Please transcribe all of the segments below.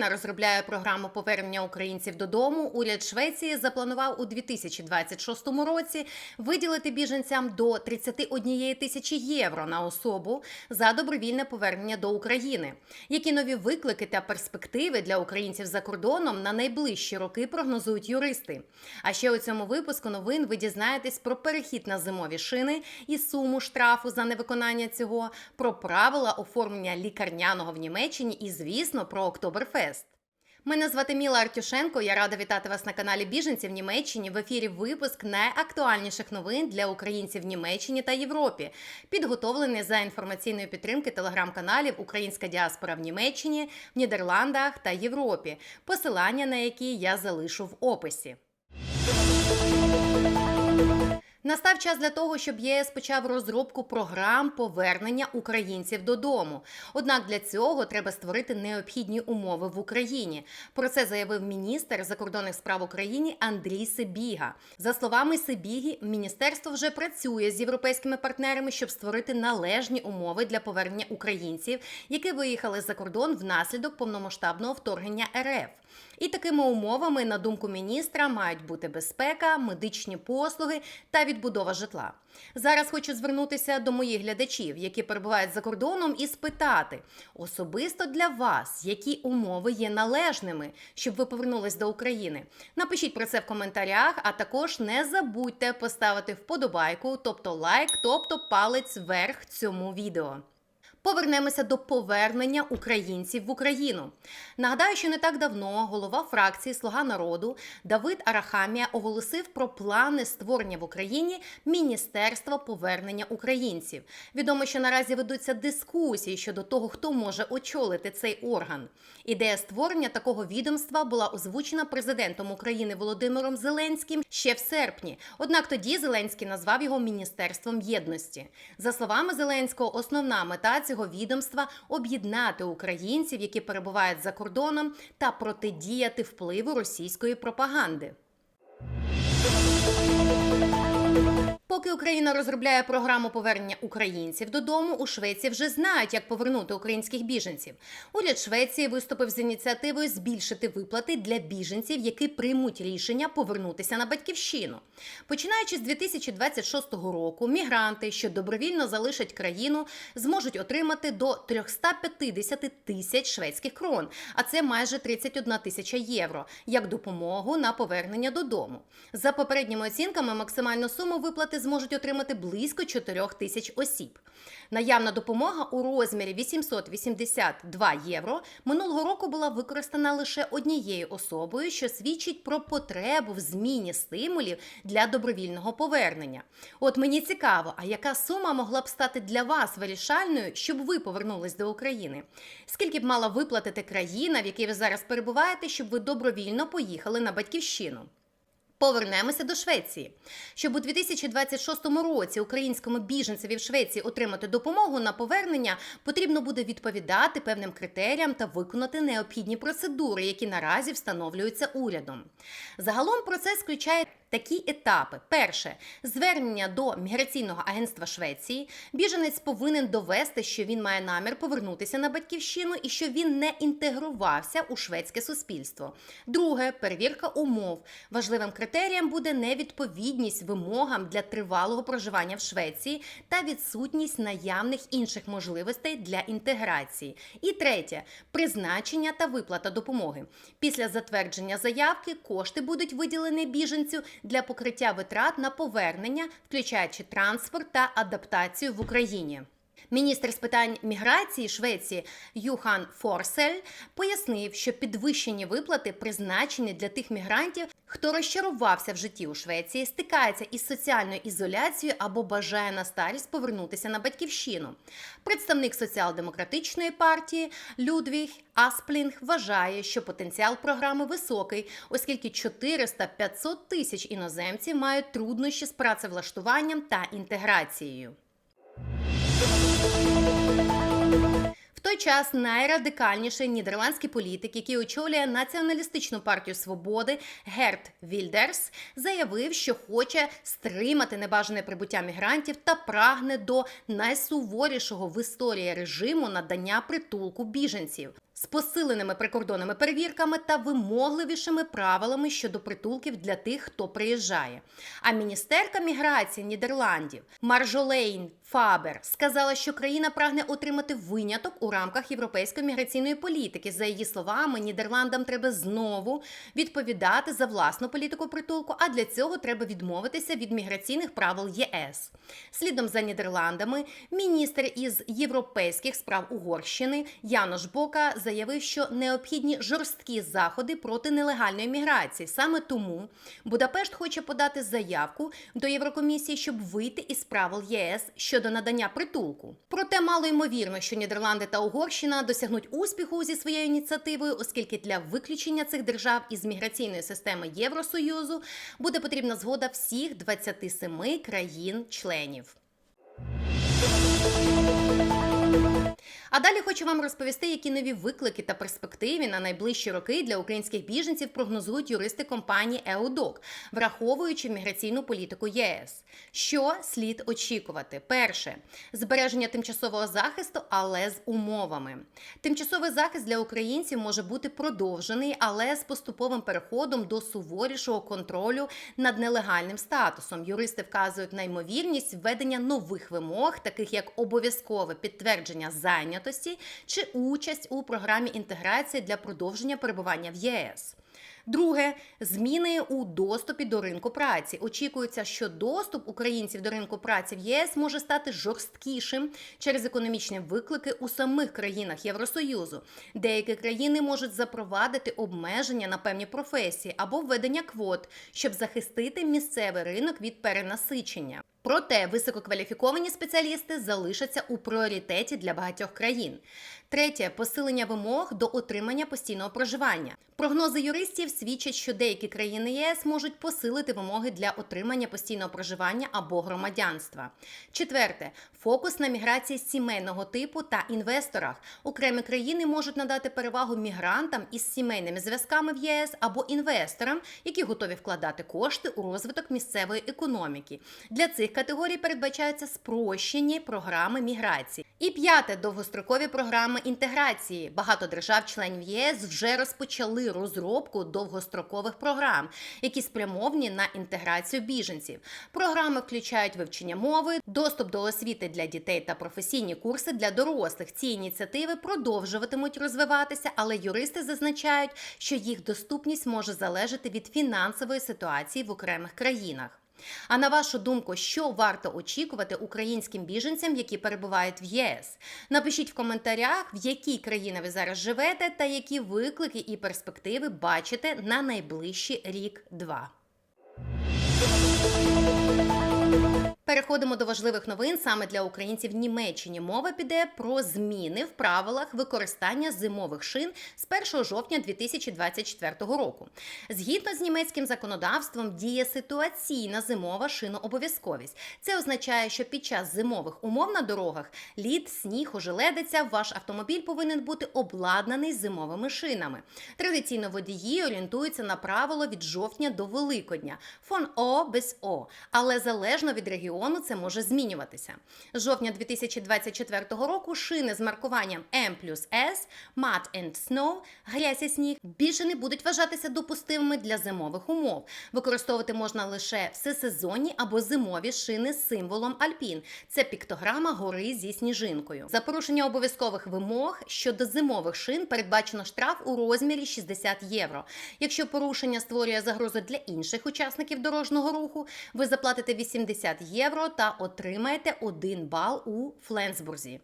Україна розробляє програму повернення українців додому, уряд Швеції запланував у 2026 році виділити біженцям до 31 тисячі євро на особу за добровільне повернення до України. Які нові виклики та перспективи для українців за кордоном на найближчі роки прогнозують юристи? А ще у цьому випуску новин ви дізнаєтесь про перехід на зимові шини і суму штрафу за невиконання цього, про правила оформлення лікарняного в Німеччині і, звісно, про Октоберфест. Мене звати Міла Артюшенко. Я рада вітати вас на каналі Біженці в Німеччині. В ефірі випуск найактуальніших новин для українців в Німеччині та Європі, підготовлений за інформаційної підтримки телеграм-каналів Українська діаспора в Німеччині, в Нідерландах та Європі, посилання на які я залишу в описі. Настав час для того, щоб ЄС почав розробку програм повернення українців додому. Однак для цього треба створити необхідні умови в Україні. Про це заявив міністр закордонних справ України Андрій Сибіга. За словами Сибіги, міністерство вже працює з європейськими партнерами, щоб створити належні умови для повернення українців, які виїхали за кордон внаслідок повномасштабного вторгнення РФ. І такими умовами, на думку міністра, мають бути безпека, медичні послуги та відбудова житла. Зараз хочу звернутися до моїх глядачів, які перебувають за кордоном, і спитати особисто для вас, які умови є належними, щоб ви повернулись до України. Напишіть про це в коментарях, а також не забудьте поставити вподобайку, тобто лайк, тобто палець вверх цьому відео. Повернемося до повернення українців в Україну. Нагадаю, що не так давно голова фракції Слуга народу Давид Арахамія оголосив про плани створення в Україні Міністерства повернення українців. Відомо, що наразі ведуться дискусії щодо того, хто може очолити цей орган. Ідея створення такого відомства була озвучена президентом України Володимиром Зеленським ще в серпні. Однак тоді Зеленський назвав його Міністерством єдності. За словами Зеленського, основна мета цього відомства об'єднати українців, які перебувають за кордоном, та протидіяти впливу російської пропаганди. Поки Україна розробляє програму повернення українців додому, у Швеції вже знають, як повернути українських біженців. Уряд Швеції виступив з ініціативою збільшити виплати для біженців, які приймуть рішення повернутися на батьківщину. Починаючи з 2026 року, мігранти, що добровільно залишать країну, зможуть отримати до 350 тисяч шведських крон, а це майже 31 тисяча євро, як допомогу на повернення додому. За попередніми оцінками, максимальну суму виплати зможуть отримати близько 4 тисяч осіб. Наявна допомога у розмірі 882 євро минулого року була використана лише однією особою, що свідчить про потребу в зміні стимулів для добровільного повернення. От мені цікаво, а яка сума могла б стати для вас вирішальною, щоб ви повернулись до України? Скільки б мала виплатити країна, в якій ви зараз перебуваєте, щоб ви добровільно поїхали на батьківщину? Повернемося до Швеції. Щоб у 2026 році українському біженцеві в Швеції отримати допомогу на повернення, потрібно буде відповідати певним критеріям та виконати необхідні процедури, які наразі встановлюються урядом. Загалом процес включає такі етапи: перше звернення до міграційного агентства Швеції. Біженець повинен довести, що він має намір повернутися на батьківщину і що він не інтегрувався у шведське суспільство. Друге перевірка умов. Важливим критерієм буде невідповідність вимогам для тривалого проживання в Швеції та відсутність наявних інших можливостей для інтеграції. І третє призначення та виплата допомоги. Після затвердження заявки кошти будуть виділені біженцю для покриття витрат на повернення, включаючи транспорт та адаптацію в Україні. Міністр з питань міграції Швеції Юхан Форсель пояснив, що підвищені виплати призначені для тих мігрантів, хто розчарувався в житті у Швеції, стикається із соціальною ізоляцією або бажає на старість повернутися на батьківщину. Представник соціал-демократичної партії Людвіг Асплінг вважає, що потенціал програми високий, оскільки 400-500 тисяч іноземців мають труднощі з працевлаштуванням та інтеграцією. В той час найрадикальніший нідерландський політик, який очолює націоналістичну партію свободи Герт Вільдерс, заявив, що хоче стримати небажане прибуття мігрантів та прагне до найсуворішого в історії режиму надання притулку біженців. з посиленими прикордонними перевірками та вимогливішими правилами щодо притулків для тих, хто приїжджає. А міністерка міграції Нідерландів Маржолейн Фабер сказала, що країна прагне отримати виняток у рамках європейської міграційної політики. За її словами, Нідерландам треба знову відповідати за власну політику притулку, а для цього треба відмовитися від міграційних правил ЄС. Слідом за Нідерландами, міністр із європейських справ Угорщини Янош Бока заявив, що необхідні жорсткі заходи проти нелегальної міграції. Саме тому Будапешт хоче подати заявку до Єврокомісії, щоб вийти із правил ЄС щодо надання притулку. Проте мало ймовірно, що Нідерланди та Угорщина досягнуть успіху зі своєю ініціативою, оскільки для виключення цих держав із міграційної системи Євросоюзу буде потрібна згода всіх 27 країн-членів. А далі хочу вам розповісти, які нові виклики та перспективи на найближчі роки для українських біженців прогнозують юристи компанії EUDOC, враховуючи міграційну політику ЄС. Що слід очікувати? Перше збереження тимчасового захисту, але з умовами. Тимчасовий захист для українців може бути продовжений, але з поступовим переходом до суворішого контролю над нелегальним статусом. Юристи вказують на ймовірність введення нових вимог, таких як обов'язкове підтвердження зайнятості чи участь у програмі інтеграції для продовження перебування в ЄС. Друге зміни у доступі до ринку праці. Очікується, що доступ українців до ринку праці в ЄС може стати жорсткішим через економічні виклики у самих країнах Євросоюзу. Деякі країни можуть запровадити обмеження на певні професії або введення квот, щоб захистити місцевий ринок від перенасичення. Проте висококваліфіковані спеціалісти залишаться у пріоритеті для багатьох країн. Третє посилення вимог до отримання постійного проживання. Прогнози юристів свідчать, що деякі країни ЄС можуть посилити вимоги для отримання постійного проживання або громадянства. Четверте фокус на міграції сімейного типу та інвесторах. Окремі країни можуть надати перевагу мігрантам із сімейними зв'язками в ЄС або інвесторам, які готові вкладати кошти у розвиток місцевої економіки. Для цих категорій передбачаються спрощені програми міграції. І п'яте довгострокові програми інтеграції. Багато держав-членів ЄС вже розпочали розробку довгострокових програм, які спрямовані на інтеграцію біженців. Програми включають вивчення мови, доступ до освіти для дітей та професійні курси для дорослих. Ці ініціативи продовжуватимуть розвиватися, але юристи зазначають, що їх доступність може залежати від фінансової ситуації в окремих країнах. А на вашу думку, що варто очікувати українським біженцям, які перебувають в ЄС? Напишіть в коментарях, в якій країні ви зараз живете, та які виклики і перспективи бачите на найближчий рік-два. Переходимо до важливих новин саме для українців Німеччині. Мова піде про зміни в правилах використання зимових шин з 1 жовтня 2024 року. Згідно з німецьким законодавством діє ситуаційна зимова шинообов'язковість. Це означає, що під час зимових умов на дорогах лід, сніг, ожеледиця, ваш автомобіль повинен бути обладнаний зимовими шинами. Традиційно водії орієнтуються на правило від жовтня до Великодня фон О без О, але залежно від регіону це може змінюватися. З жовтня 2024 року шини з маркуванням M плюс S, Mud and Snow, грязь і сніг більше не будуть вважатися допустимими для зимових умов. Використовувати можна лише всесезонні або зимові шини з символом Альпін. Це піктограма гори зі сніжинкою. За порушення обов'язкових вимог щодо зимових шин передбачено штраф у розмірі 60 євро. Якщо порушення створює загрозу для інших учасників дорожнього руху, ви заплатите 80 євро та отримаєте 1 бал у Фленсбурзі.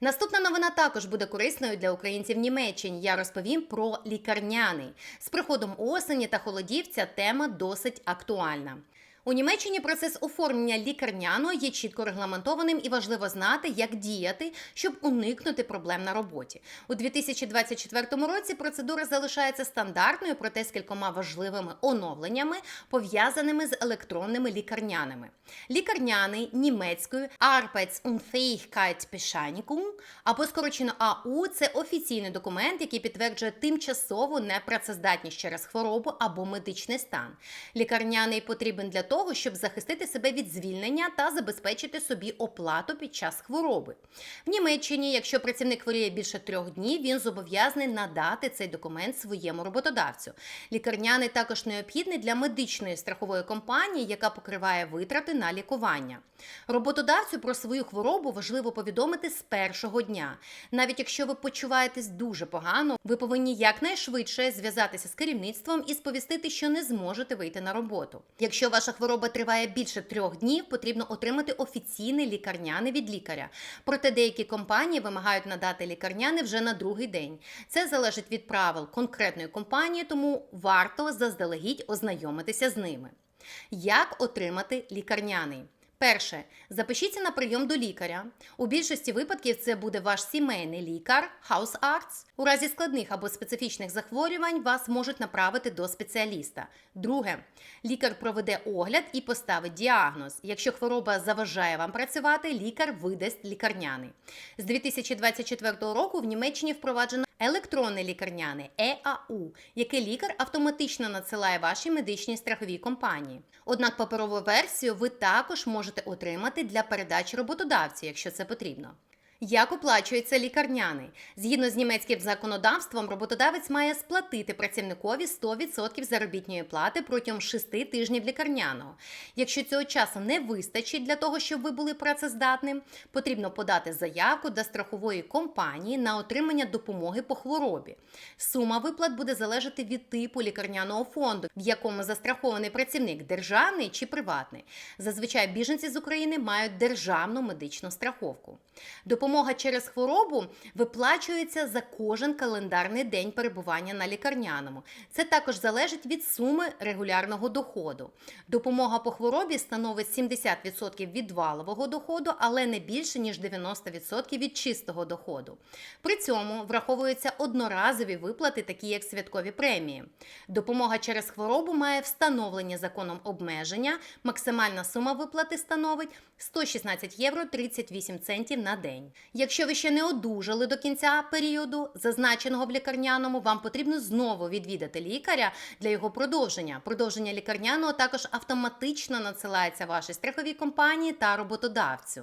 Наступна новина також буде корисною для українців в Німеччині. Я розповім про лікарняний. З приходом осені та холодів ця тема досить актуальна. У Німеччині процес оформлення лікарняного є чітко регламентованим і важливо знати, як діяти, щоб уникнути проблем на роботі. У 2024 році процедура залишається стандартною, проте з кількома важливими оновленнями, пов'язаними з електронними лікарняними. Лікарняний німецькою Arbeitsunfähigkeitsbescheinigung, або скорочено АУ це офіційний документ, який підтверджує тимчасову непрацездатність через хворобу або медичний стан. Лікарняний потрібен для того, щоб захистити себе від звільнення та забезпечити собі оплату під час хвороби. В Німеччині, якщо працівник хворіє більше трьох днів, він зобов'язаний надати цей документ своєму роботодавцю. Лікарняний також необхідний для медичної страхової компанії, яка покриває витрати на лікування. Роботодавцю про свою хворобу важливо повідомити з першого дня. Навіть якщо ви почуваєтесь дуже погано, ви повинні якнайшвидше зв'язатися з керівництвом і сповістити, що не зможете вийти на роботу. Якщо ваша хвороба триває більше трьох днів, потрібно отримати офіційний лікарняний від лікаря. Проте деякі компанії вимагають надати лікарняний вже на другий день. Це залежить від правил конкретної компанії, тому варто заздалегідь ознайомитися з ними. Як отримати лікарняний? Перше, запишіться на прийом до лікаря. У більшості випадків це буде ваш сімейний лікар, house arts. У разі складних або специфічних захворювань вас можуть направити до спеціаліста. Друге, лікар проведе огляд і поставить діагноз. Якщо хвороба заважає вам працювати, лікар видасть лікарняний. З 2024 року в Німеччині впроваджено електронне лікарняне ЕАУ, яке лікар автоматично надсилає вашій медичній страховій компанії. Однак паперову версію ви також можете отримати для передачі роботодавцю, якщо це потрібно. Як оплачується лікарняний? Згідно з німецьким законодавством, роботодавець має сплатити працівникові 100% заробітної плати протягом 6 тижнів лікарняного. Якщо цього часу не вистачить для того, щоб ви були працездатним, потрібно подати заявку до страхової компанії на отримання допомоги по хворобі. Сума виплат буде залежати від типу лікарняного фонду, в якому застрахований працівник державний чи приватний. Зазвичай біженці з України мають державну медичну страховку. Допомога через хворобу виплачується за кожен календарний день перебування на лікарняному. Це також залежить від суми регулярного доходу. Допомога по хворобі становить 70% від валового доходу, але не більше ніж 90% від чистого доходу. При цьому враховуються одноразові виплати, такі як святкові премії. Допомога через хворобу має встановлені законом обмеження. Максимальна сума виплати становить 116 євро 38 центів на день. Якщо ви ще не одужали до кінця періоду, зазначеного в лікарняному, вам потрібно знову відвідати лікаря для його продовження. Продовження лікарняного також автоматично надсилається вашій страховій компанії та роботодавцю.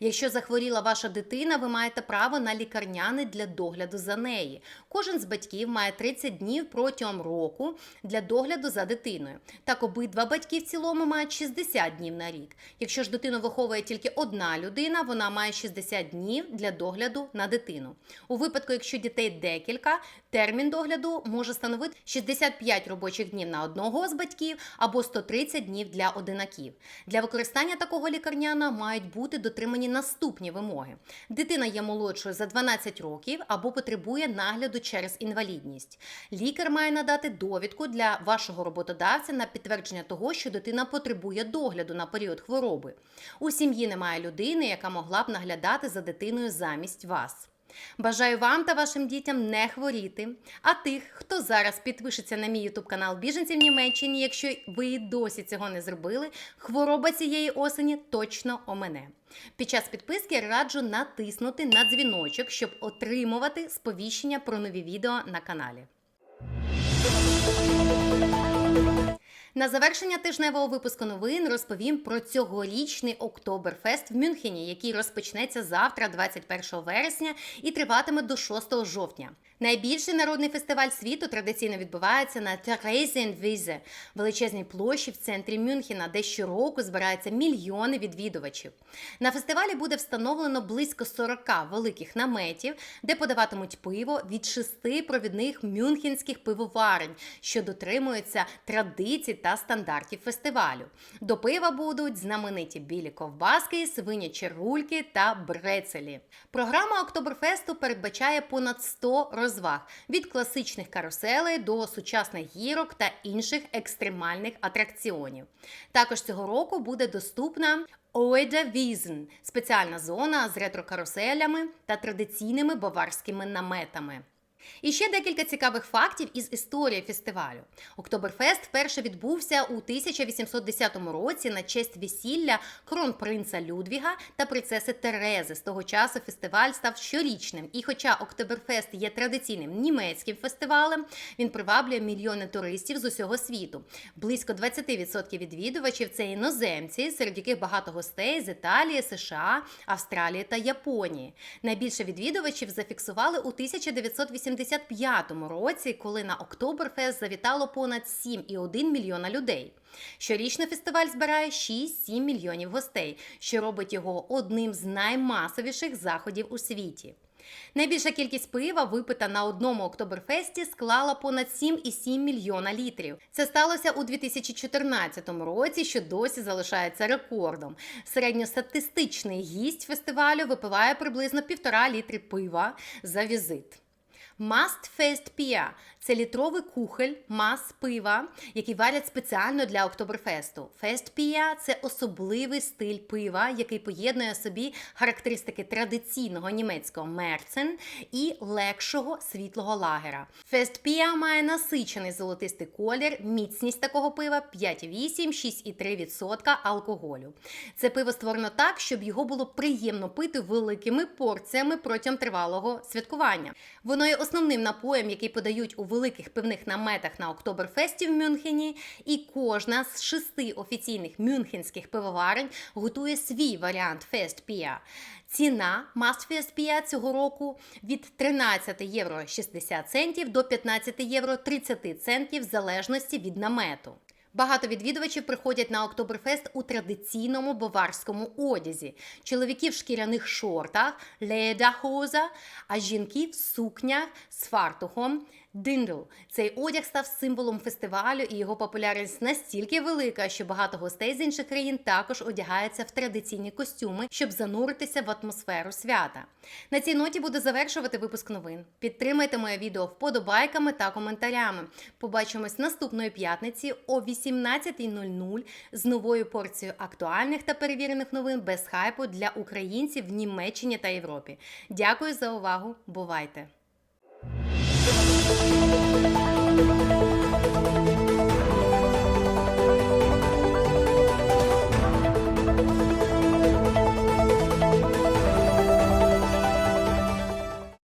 Якщо захворіла ваша дитина, ви маєте право на лікарняний для догляду за неї. Кожен з батьків має 30 днів протягом року для догляду за дитиною. Так, обидва батьки в цілому мають 60 днів на рік. Якщо ж дитину виховує тільки одна людина, вона має 60 днів для догляду на дитину. У випадку, якщо дітей декілька, термін догляду може становити 65 робочих днів на одного з батьків або 130 днів для одинаків. Для використання такого лікарняна мають бути дотримані наступні вимоги. Дитина є молодшою за 12 років або потребує нагляду через інвалідність. Лікар має надати довідку для вашого роботодавця на підтвердження того, що дитина потребує догляду на період хвороби. У сім'ї немає людини, яка могла б наглядати за дитиною замість вас. Бажаю вам та вашим дітям не хворіти. А тих, хто зараз підпишеться на мій ютуб канал Біженці в Німеччині, якщо ви і досі цього не зробили, хвороба цієї осені точно омене. Під час підписки раджу натиснути на дзвіночок, щоб отримувати сповіщення про нові відео на каналі. На завершення тижневого випуску новин розповім про цьогорічний Октоберфест в Мюнхені, який розпочнеться завтра, 21 вересня, і триватиме до 6 жовтня. Найбільший народний фестиваль світу традиційно відбувається на Терезінвізе, величезній площі в центрі Мюнхена, де щороку збираються мільйони відвідувачів. На фестивалі буде встановлено близько 40 великих наметів, де подаватимуть пиво від шести провідних мюнхенських пивоварень, що дотримуються традицій та стандартів фестивалю. До пива будуть знамениті білі ковбаски, свинячі рульки та брецелі. Програма Октоберфесту передбачає понад 100 розваг від класичних каруселей до сучасних гірок та інших екстремальних атракціонів. Також цього року буде доступна Оеда Візен спеціальна зона з ретро-каруселями та традиційними баварськими наметами. І ще декілька цікавих фактів із історії фестивалю. Октоберфест вперше відбувся у 1810 році на честь весілля кронпринца Людвіга та принцеси Терези. З того часу фестиваль став щорічним. І хоча Октоберфест є традиційним німецьким фестивалем, він приваблює мільйони туристів з усього світу. Близько 20% відвідувачів це іноземці, серед яких багато гостей з Італії, США, Австралії та Японії. Найбільше відвідувачів зафіксували у 1985 році, коли на Октоберфест завітало понад 7,1 мільйона людей. Щорічно фестиваль збирає 6-7 мільйонів гостей, що робить його одним з наймасовіших заходів у світі. Найбільша кількість пива, випита на одному октоберфесті, склала понад 7,7 мільйона літрів. Це сталося у 2014 році, що досі залишається рекордом. Середньостатистичний гість фестивалю випиває приблизно півтора літри пива за візит. must-faced peer. Це літровий кухоль мас пива, який варять спеціально для Октоберфесту. Фест Пія це особливий стиль пива, який поєднує в собі характеристики традиційного німецького мерцен і легшого світлого лагера. Фест Пія має насичений золотистий колір, міцність такого пива 5,8-6,3% алкоголю. Це пиво створено так, щоб його було приємно пити великими порціями протягом тривалого святкування. Воно є основним напоєм, який подають у великих пивних наметах на Октоберфесті в Мюнхені, і кожна з шести офіційних мюнхенських пивоварень готує свій варіант Фест Пія. Ціна Must Fest Пія цього року від 13 євро 60 центів до 15 євро 30 центів в залежності від намету. Багато відвідувачів приходять на Октоберфест у традиційному баварському одязі. Чоловіки в шкіряних шортах, ледахоза, а жінки в сукнях з фартухом. Диндл. Цей одяг став символом фестивалю, і його популярність настільки велика, що багато гостей з інших країн також одягаються в традиційні костюми, щоб зануритися в атмосферу свята. На цій ноті буду завершувати випуск новин. Підтримайте моє відео вподобайками та коментарями. Побачимось наступної п'ятниці о 18.00 з новою порцією актуальних та перевірених новин без хайпу для українців в Німеччині та Європі. Дякую за увагу. Бувайте! thank you